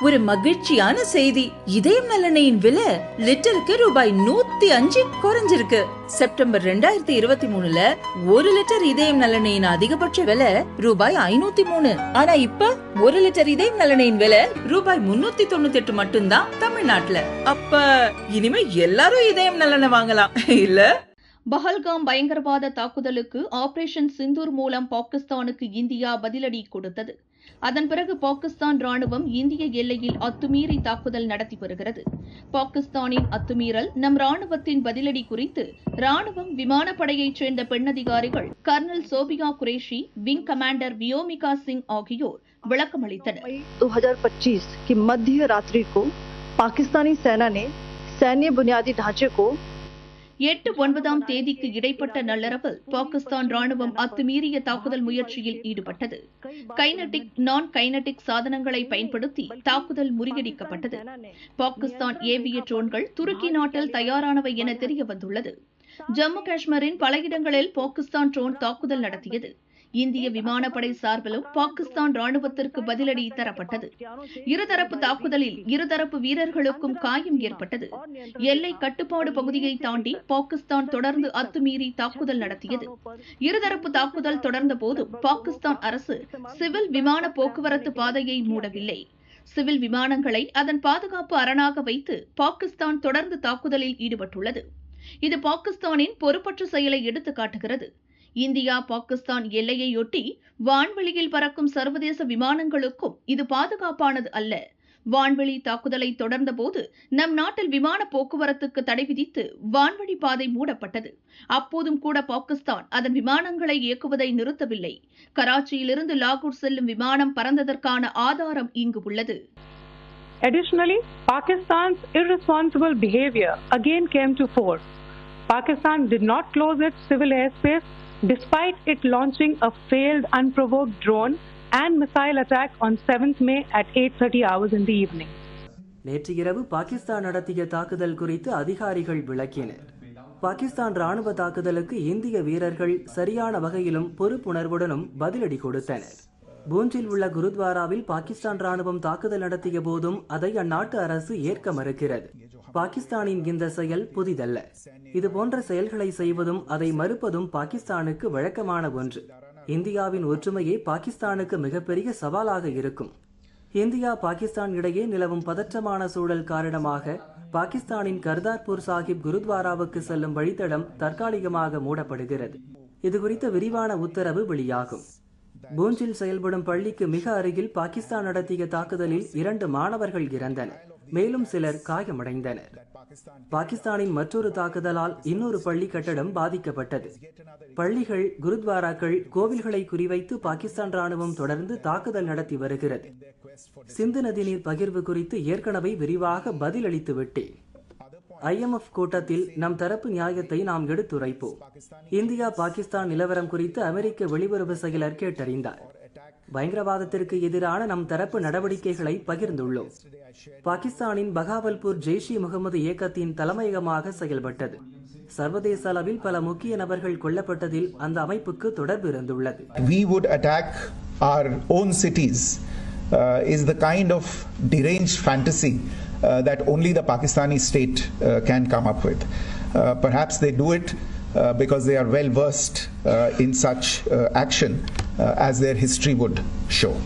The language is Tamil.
ஒரு மகிழ்ச்சியான செய்தி. இதயம் நலனையின் விலை லிட்டருக்கு ரூபாய் நூத்தி அஞ்சு குறைஞ்சிருக்கு. செப்டம்பர் ரெண்டாயிரத்தி இருபத்தி மூணுல ஒரு லிட்டர் இதயம் நலனையின் அதிகபட்ச விலை ரூபாய் ஐநூத்தி மூணு. ஆனா இப்ப ஒரு லிட்டர் இதயம் நலனையின் விலை ரூபாய் முன்னூத்தி தொண்ணூத்தி எட்டு மட்டும்தான் தமிழ்நாட்டுல. அப்ப இனிமே எல்லாரும் இதயம் நலனை வாங்கலாம். இல்ல? பஹல்காம் பயங்கரவாத தாக்குதலுக்கு ஆபரேஷன் சிந்தூர் மூலம் பாகிஸ்தானுக்கு இந்தியா பதிலடி கொடுத்தது. அதன் பிறகு பாகிஸ்தான் ராணுவம் இந்திய எல்லையில் அத்துமீறி தாக்குதல் நடத்தி வருகிறது பாகிஸ்தானின் அத்துமீறல் நம் ராணுவத்தின் பதிலடி குறித்து ராணுவம் விமானப்படையைச் சேர்ந்த பெண் அதிகாரிகள் colonel Sofiya Qureshi wing commander Vyomika Singh ஆகியோர் விளக்கமளித்தனர் मई 2025 की मध्य रात्रि को पाकिस्तानी सेना ने सैन्य बुनियादी ढांचे को எட்டு ஒன்பதாம் தேதிக்கு இடைப்பட்ட நள்ளிரவில் பாகிஸ்தான் ராணுவம் அத்துமீறிய தாக்குதல் முயற்சியில் ஈடுபட்டது. கைனடிக் நான் கைனடிக் சாதனங்களை பயன்படுத்தி தாக்குதல் முறியடிக்கப்பட்டது. பாகிஸ்தான் ஏவிய ட்ரோன்கள் துருக்கி நாட்டில் தயாரானவை என தெரிய வந்துள்ளது ஜம்மு காஷ்மீரின் பல இடங்களில் பாகிஸ்தான் ட்ரோன் தாக்குதல் நடத்தியது. இந்திய விமானப்படை சார்பிலும் பாகிஸ்தான் ராணுவத்திற்கு பதிலடி தரப்பட்டது. இருதரப்பு தாக்குதலில் இருதரப்பு வீரர்களுக்கும் காயம் ஏற்பட்டது. எல்லை கட்டுப்பாடு பகுதியை தாண்டி பாகிஸ்தான் தொடர்ந்து அத்துமீறி தாக்குதல் நடத்தியது. இருதரப்பு தாக்குதல் தொடர்ந்த போதும் பாகிஸ்தான் அரசு சிவில் விமான போக்குவரத்து பாதையை மூடவில்லை. சிவில் விமானங்களை அதன் பாதுகாப்பு அரணாக வைத்து பாகிஸ்தான் தொடர்ந்து தாக்குதலில் ஈடுபட்டுள்ளது. இது பாகிஸ்தானின் பொறுப்பற்ற செயலை எடுத்து காட்டுகிறது. இந்தியா பாகிஸ்தான் எல்லையையொட்டி வான்வெளியில் பறக்கும் சர்வதேச விமானங்களுக்கும் இது பாதுகாப்பானது அல்ல. வான்வெளி தாக்குதலை தொடர்ந்தபோது நம் நாட்டில் விமான போக்குவரத்துக்கு தடை விதித்து வான்வழி பாதை மூடப்பட்டது. அப்போதும் கூட பாகிஸ்தான் அதன் விமானங்களை இயக்குவதை நிறுத்தவில்லை. கராச்சியிலிருந்து லாகூர் செல்லும் விமானம் பறந்ததற்கான ஆதாரம் இங்கு உள்ளது. Additionally, Pakistan's irresponsible behavior again came to force. Pakistan did not close its civil airspace despite it launching a failed unprovoked drone and missile attack on 7th May at 8:30 hours in the evening. நேற்று இரவு பாகிஸ்தான் நடத்திய தாக்குதல் குறித்து அதிகாரிகள் விளக்கினர் பாகிஸ்தான் ராணுவ தாக்குதலுக்கு இந்திய வீரர்கள் சரியான வகையிலும் பொறுப்புணர்வுடனும் பதிலடி கொடுத்தனர் பூஞ்சில் உள்ள குருத்வாராவில் பாகிஸ்தான் ராணுவம் தாக்குதல் நடத்திய போதும் அதை அந்நாட்டு அரசு ஏற்க மறுக்கிறது. பாகிஸ்தானின் இந்த செயல் புதிதல்ல. இது போன்ற செயல்களை செய்வதும் அதை மறுப்பதும் பாகிஸ்தானுக்கு வழக்கமான ஒன்று. இந்தியாவின் ஒற்றுமையே பாகிஸ்தானுக்கு மிகப்பெரிய சவாலாக இருக்கும். இந்தியா பாகிஸ்தான் இடையே நிலவும் பதற்றமான சூழல் காரணமாக பாகிஸ்தானின் கர்தார்பூர் சாஹிப் குருத்வாராவுக்கு செல்லும் வழித்தடம் தற்காலிகமாக மூடப்படுகிறது. இது குறித்த விரிவான உத்தரவு வெளியாகும். பூஞ்சில் செயல்படும் பள்ளிக்கு மிக அருகில் பாகிஸ்தான் நடத்திய தாக்குதலில் இரண்டு மாணவர்கள் இறந்தனர். மேலும் சிலர் காயமடைந்தனர். பாகிஸ்தானின் மற்றொரு தாக்குதலால் இன்னொரு பள்ளி கட்டடம் பாதிக்கப்பட்டது. பள்ளிகள் குருத்வாராக்கள் கோவில்களை குறிவைத்து பாகிஸ்தான் ராணுவம் தொடர்ந்து தாக்குதல் நடத்தி வருகிறது. சிந்து நதிநீர் பகிர்வு குறித்து ஏற்கனவே விரிவாக பதிலளித்து விட்டேன். ஐஎம்எஃப் கூட்டத்தில் நம் தரப்பு நியாயத்தை நாம் எடுத்துரைப்போம். இந்தியா பாகிஸ்தான் நிலவரம் குறித்து அமெரிக்க வெளியுறவு செயலர் கேட்டறிந்தார். பயங்கரவாதத்திற்கு எதிரான நம் தரப்பு நடவடிக்கைகளை பகிர்ந்துள்ளோம். பாகிஸ்தானின் பகாவல்பூர் ஜெய்ஷி முகமது இயக்கத்தின் தலைமையகமாக செயல்பட்டது. சர்வதேச அளவில் பல முக்கிய நபர்கள் கொல்லப்பட்டதில் அந்த அமைப்புக்கு தொடர்பு இருந்துள்ளது. We would attack our own cities uh, is the kind of deranged fantasy uh, that only the Pakistani state uh, can come up with. Uh, perhaps they do it uh, because they are well versed uh, in such uh, action uh, as their history would show.